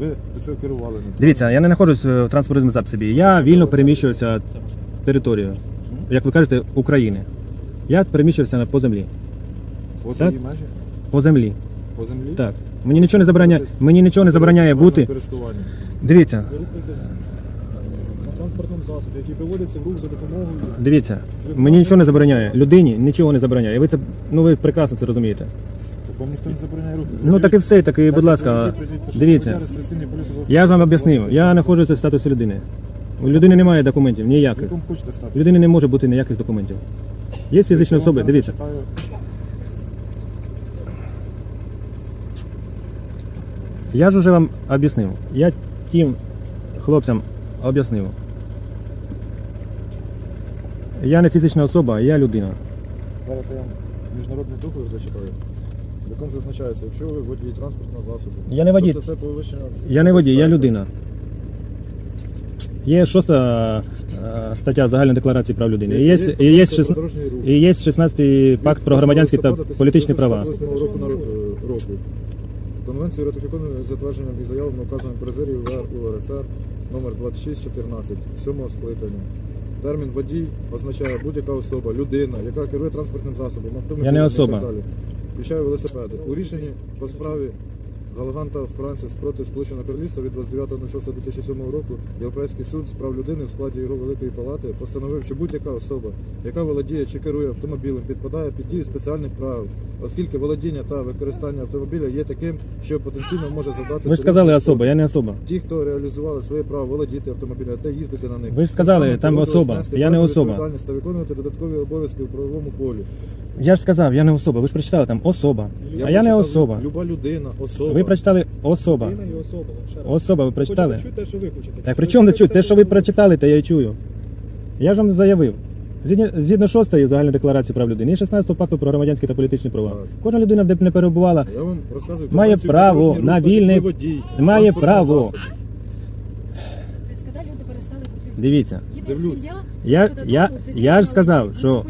Ви до цього керували. не Дивіться, я не знаходжусь в транспортному засобі. Я вільно переміщуюся територією, як ви кажете, України. Я переміщувався по землі. По своїй межі? По землі. По землі? Так. Мені нічого не забороняє. Мені нічого не забороняє бути. Користування. Дивіться, Ви рухаєтесь на транспортному засобі, який приводиться в рух за допомогою. дивіться. Мені нічого не забороняє. Людині нічого не забороняє. Ви це ну ви прекрасно це розумієте. Вам ніхто не забороняє рухи. Ну так і все, так і, будь ласка, дивіться. Я ж вам об'яснив. Я знаходжуся в статусі людини. У людини немає документів, ніяких. Якому хочете стати? У людини не може бути ніяких документів. Є фізичні особи, дивіться. Я ж уже вам об'яснив. Я тим хлопцям об'яснив. Я не фізична особа, я людина. Зараз я вам міжнародний договір зачитаю. В якому зазначається, якщо ви водій транспортного засобу. Я не водій. тобто це перевищення Я не водій, я людина. Є шоста е, стаття загальної декларації прав людини. І є, є, Це шесна- і є 16 пакт про громадянські та політичні права. року на ро- року. Конвенцію ратифіковано затвердженням і заявами указаним президії УРСР номер 2614 сьомого скликання. Термін водій означає будь-яка особа, людина, яка керує транспортним засобом, автомобілем Я не і особа. так далі. Включає велосипеди. У рішенні по справі Галаганта Франсіс проти Сполученого Королівства від 29.06.2007 року Європейський суд з прав людини в складі його Великої Палати постановив, що будь-яка особа, яка володіє чи керує автомобілем, підпадає під дію спеціальних правил, оскільки володіння та використання автомобіля є таким, що потенційно може завдати. Ви ж сказали особа, я не особа. Ті, хто реалізували своє право володіти автомобілем та їздити на них. Ви ж сказали, там особа. Я не особа. Та виконувати додаткові обов'язки у правовому полі. Я ж сказав, я не особа. Ви ж прочитали там особа. а я не особа. Люба людина, особа. Ви прочитали особа. Людина і особа. Ще раз. Особа, ви прочитали? Хочете чути те, що ви хочете. Так при чому не чути? Те, що ви прочитали, те я й чую. Я ж вам заявив. Згідно, згідно 6 загальної декларації прав людини і 16 пакту про громадянські та політичні права. Так. Кожна людина, де б не перебувала, Я вам розказую Має право на вільний- ви водій має право. засобу. Коли люди перестали купити. дивіться. Їде Дивлюсь. сім'я, Я- я- я ж сказав, що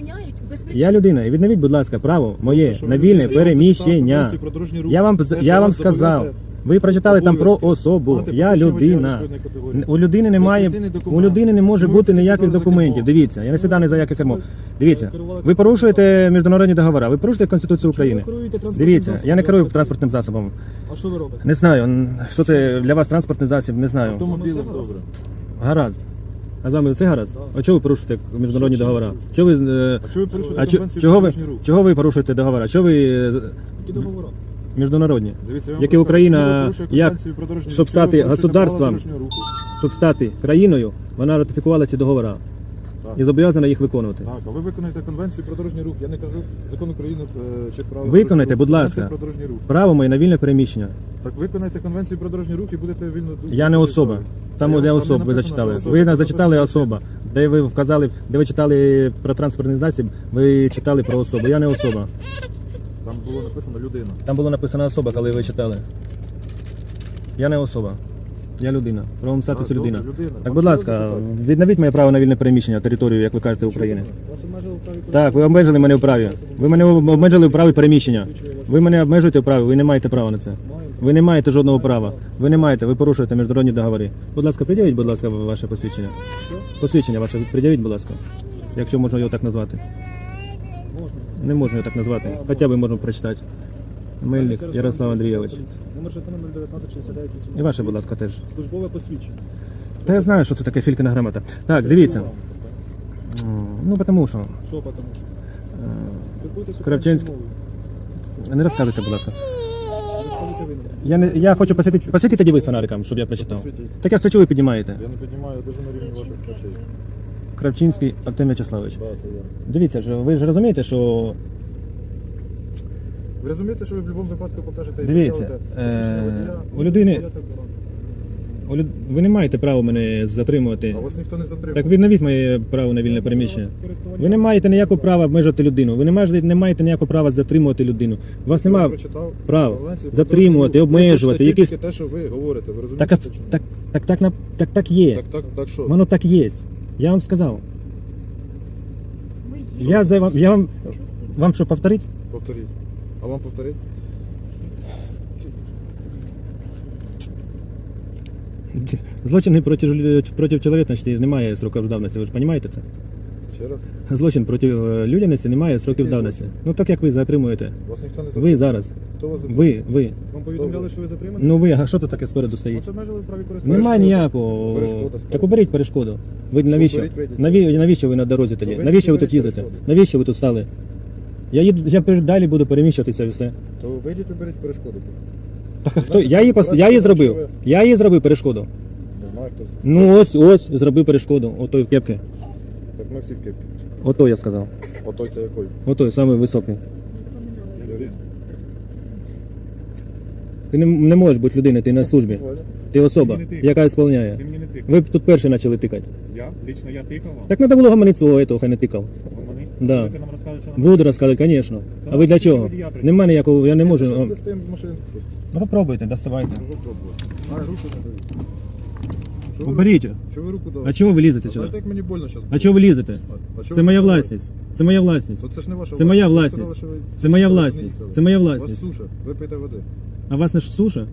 без причин. Я людина, і відновіть, будь ласка, право моє Що на вільне переміщення. Конвенцію про дорожній рух. Я вам Те, що я вам вас сказав. зобов'язує Ви прочитали там про обов'язки. особу. Мати Я посвідчення людина. відповідної категорії. У людини немає Реєстраційний у людини не може бути ніяких за документів. кермо. Дивіться, я не сідав ні за яке кермо. Дивіться, керували ви порушуєте міжнародні договори, ви порушуєте Конституцію України. Ви керуєте транспортним Дивіться, я не керую транспортним засобом. А що ви робите? Не знаю, н- що це для вас транспортний засіб, не знаю. Автомобілем добре. Гаразд. А з вами все гаразд? А чого ви порушуєте міжнародні Що, чого договори? Чого ви е, А чого ви порушуєте а чо- конвенцію чого ви чого порушуєте договори? Чого ви е, Які договори? міжнародні? Дивіться, я вам Які розказую, Україна, чого ви порушуєте як, Конвенцію про дорожній рух? щоб ви стати порушуєте государством, правила дорожнього руху? щоб стати країною, вона ратифікувала ці договори Так. і зобов'язана їх виконувати. Так, а ви виконаєте конвенцію про дорожній рух. Я не кажу закон України е, чи право Виконайте, будь ласка. про дорожній рух. Право моє на вільне переміщення. Так виконайте конвенцію про дорожній рух і будете вільно Я не особа. Там, де там особ ви зачитали. Ви особа, нас зачитали особа. Де ви вказали, де ви читали про транспортний засіб, ви читали про особу. Я не особа. Там було написано людина. Там було написано особа, коли ви читали. Я не особа. Я людина. В правому статусі людина. людина. Так, будь ласка, відновіть моє право на вільне переміщення територію, як ви кажете, України. Вас обмежили в праві Так, ви обмежили мене в праві. Ви мене обмежили в праві переміщення. Ви мене обмежуєте в праві, ви не маєте права на це. Ви не маєте жодного права. Ви не маєте, ви порушуєте міжнародні договори. Будь ласка, пред'явіть, будь ласка, ваше посвідчення. Посвідчення ваше пред'явіть, будь ласка. Якщо можна його так назвати. Не можна його так назвати. Хоча б можна прочитати. Мельник Ярослав Андрійович. Номер жетона 019 І ваше, будь ласка, теж. Службове посвідчення. Та я знаю, що це таке фількіна грамота. Так, дивіться. Ну, тому що. Що потому що? Спілкуйтесь Кравчинський. українською мовою. Не розказуйте, будь ласка. Ви. Я не я хочу посвітити. Посвітіть тоді ви фонариком, щоб я прочитав. Посвітіть. Так я свічу ви піднімаєте. Я не піднімаю, я дуже на рівні ваших речей. Кравчинський Артем Вячеславович. Да, це я. Дивіться ж, ви ж розумієте, що Ви розумієте, що ви в будь-якому випадку покажете і Дивіться, посвідчення е, водія, у людини люд- ви не маєте права мене затримувати. а вас ніхто не затримав. Так відновіть моє право на вільне переміщення. Ви не маєте ніякого права обмежувати людину. Ви не маєте, не маєте ніякого права затримувати людину. У вас Я немає прочитав права конвенцію про затримувати, рух. Обмежувати, якісь- тільки те, що ви говорите, ви розумієте? так, це чи ні? так, так, так, на- так, так є. так, так, так що? Воно так є. Я вам сказав. Я за вам, я вам, вам що повторить? Повторіть. А вам повторіть? Злочини проти, проти чоловічності немає сроків давності, ви ж розумієте це? Ще раз. Злочин проти е, людяності немає сроків Який давності. Ну так як ви затримуєте. Вас ніхто не Ви зараз. Хто вас затримує? Ви, ви. Вам повідомляли, що ви затримані? Ну ви, а що тут таке спереду стоїть? Вас обмежили в праві користування. Немає ніякого. Перешкода спереду. Так уберіть перешкоду. Ви навіщо? Уберіть, вийдіть. Наві... Навіщо ви на дорозі тоді? Навіщо ви уберіть тут їздите? перешкоду. Навіщо ви тут стали? Я їду, я пер- далі буду переміщуватися і все. То вийдіть, уберіть перешкоду. Так а хто? Я її пос... я її зробив. Я її зробив перешкоду. Не знаю, хто. Ну ось, ось, зробив перешкоду. Ото в кепки. Так ми всі в кепці. Ото я сказав. Отой це який? Ото самий високий. Ти не, не можеш бути людиною, ти на службі. Ти особа, Ти мені ти. яка сповняє. Ти мені не тикав. Ви б тут перші почали тикати. Я? Лично я тикав вам? Так треба було гаманити свого этого, хай не тикав. Да. Ви нам розказуєте, що нам... Буду розказувати, звісно. А ви для чого? Нема ніякого, я не можу. Щось з машини. Ну попробуйте, доставайте. Чого? А, руку не дають. Що ви- Уберіть. Чого ви руку дали? А чого ви лізете А сюди? як мені больно зараз А чого ви лізете? Це моя власність. Це моя власність. Це ж не ваша Це моя власність. Це моя власність. Це моя У вас власність. суша, ви пийте води. А вас не ж суша?